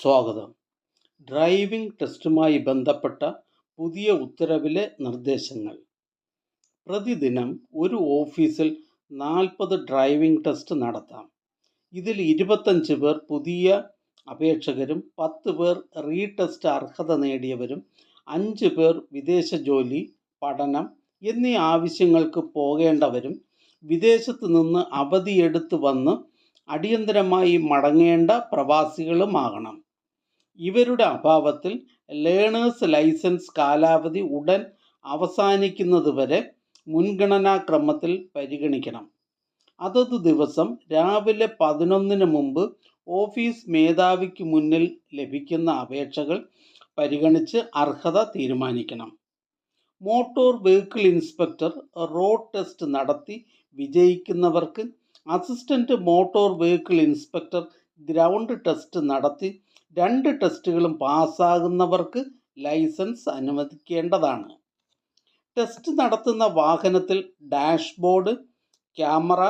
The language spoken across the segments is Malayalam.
സ്വാഗതം. ഡ്രൈവിംഗ് ടെസ്റ്റുമായി ബന്ധപ്പെട്ട പുതിയ ഉത്തരവിലെ നിർദ്ദേശങ്ങൾ. പ്രതിദിനം ഒരു ഓഫീസിൽ നാൽപ്പത് ഡ്രൈവിംഗ് ടെസ്റ്റ് നടത്താം. ഇതിൽ ഇരുപത്തഞ്ച് പേർ പുതിയ അപേക്ഷകരും പത്ത് പേർ റീടെസ്റ്റ് അർഹത നേടിയവരും അഞ്ച് പേർ വിദേശ ജോലി പഠനം എന്നീ ആവശ്യങ്ങൾക്ക് പോകേണ്ടവരും വിദേശത്ത് നിന്ന് അവധിയെടുത്ത് വന്ന് അടിയന്തരമായി മടങ്ങേണ്ട പ്രവാസികളുമാകണം. ഇവരുടെ അഭാവത്തിൽ ലേണേഴ്സ് ലൈസൻസ് കാലാവധി ഉടൻ അവസാനിക്കുന്നതുവരെ മുൻഗണനാക്രമത്തിൽ പരിഗണിക്കണം. അതത് ദിവസം രാവിലെ പതിനൊന്നിന് മുമ്പ് ഓഫീസ് മേധാവിക്ക് മുന്നിൽ ലഭിക്കുന്ന അപേക്ഷകൾ പരിഗണിച്ച് അർഹത തീരുമാനിക്കണം. Motor vehicle inspector road test നടത്തി വിജയിക്കുന്നവർക്ക് assistant motor vehicle inspector ground test നടത്തി രണ്ട് ടെസ്റ്റുകളും പാസ്സാകുന്നവർക്ക് ലൈസൻസ് അനുവദിക്കേണ്ടതാണ്. ടെസ്റ്റ് നടത്തുന്ന വാഹനത്തിൽ dashboard camera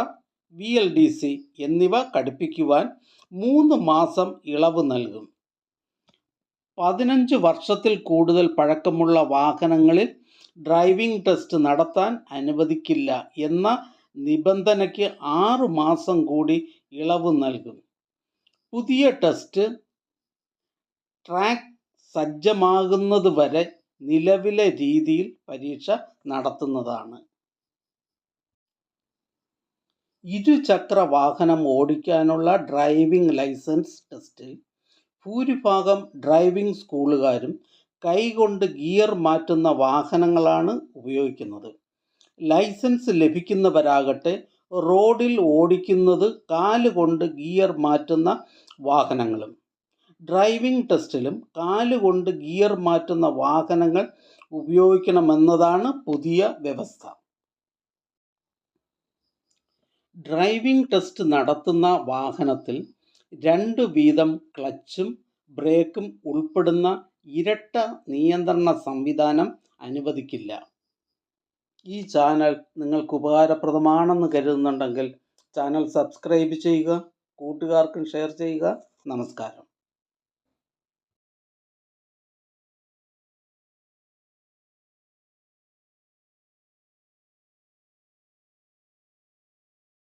V L D C എന്നിവ ഘടിപ്പിക്കുവാൻ മൂന്ന് മാസം ഇളവ് നൽകും. പതിനഞ്ച് വർഷത്തിൽ കൂടുതൽ പഴക്കമുള്ള വാഹനങ്ങളിൽ ഡ്രൈവിംഗ് ടെസ്റ്റ് നടത്താൻ അനുവദിക്കില്ല എന്ന നിബന്ധനയ്ക്ക് ആറ് മാസം കൂടി ഇളവ് നൽകും. പുതിയ ടെസ്റ്റ് ട്രാക്ക് സജ്ജമാകുന്നത് വരെ നിലവിലെ രീതിയിൽ പരീക്ഷ നടത്തുന്നതാണ്. ഇരുചക്ര വാഹനം ഓടിക്കാനുള്ള ഡ്രൈവിംഗ് ലൈസൻസ് ടെസ്റ്റ്. ഭൂരിഭാഗം ഡ്രൈവിംഗ് സ്കൂളുകാരും കൈകൊണ്ട് ഗിയർ മാറ്റുന്ന വാഹനങ്ങളാണ് ഉപയോഗിക്കുന്നത്. ലൈസൻസ് ലഭിക്കുന്നവരാകട്ടെ റോഡിൽ ഓടിക്കുന്നത് കാലുകൊണ്ട് ഗിയർ മാറ്റുന്ന വാഹനങ്ങളും. ഡ്രൈവിംഗ് ടെസ്റ്റിലും കാലുകൊണ്ട് ഗിയർ മാറ്റുന്ന വാഹനങ്ങൾ ഉപയോഗിക്കണമെന്നതാണ് പുതിയ വ്യവസ്ഥ. ഡ്രൈവിംഗ് ടെസ്റ്റ് നടത്തുന്ന വാഹനത്തിൽ രണ്ട് വീതം ക്ലച്ചും ബ്രേക്കും ഉൾപ്പെടുന്ന ഇരട്ട നിയന്ത്രണ സംവിധാനം അനുവദിക്കില്ല. ഈ ചാനൽ നിങ്ങൾക്ക് ഉപകാരപ്രദമാണെന്ന് കരുതുന്നുണ്ടെങ്കിൽ ചാനൽ സബ്സ്ക്രൈബ് ചെയ്യുക കൂട്ടുകാർക്കും ഷെയർ ചെയ്യുക. നമസ്കാരം.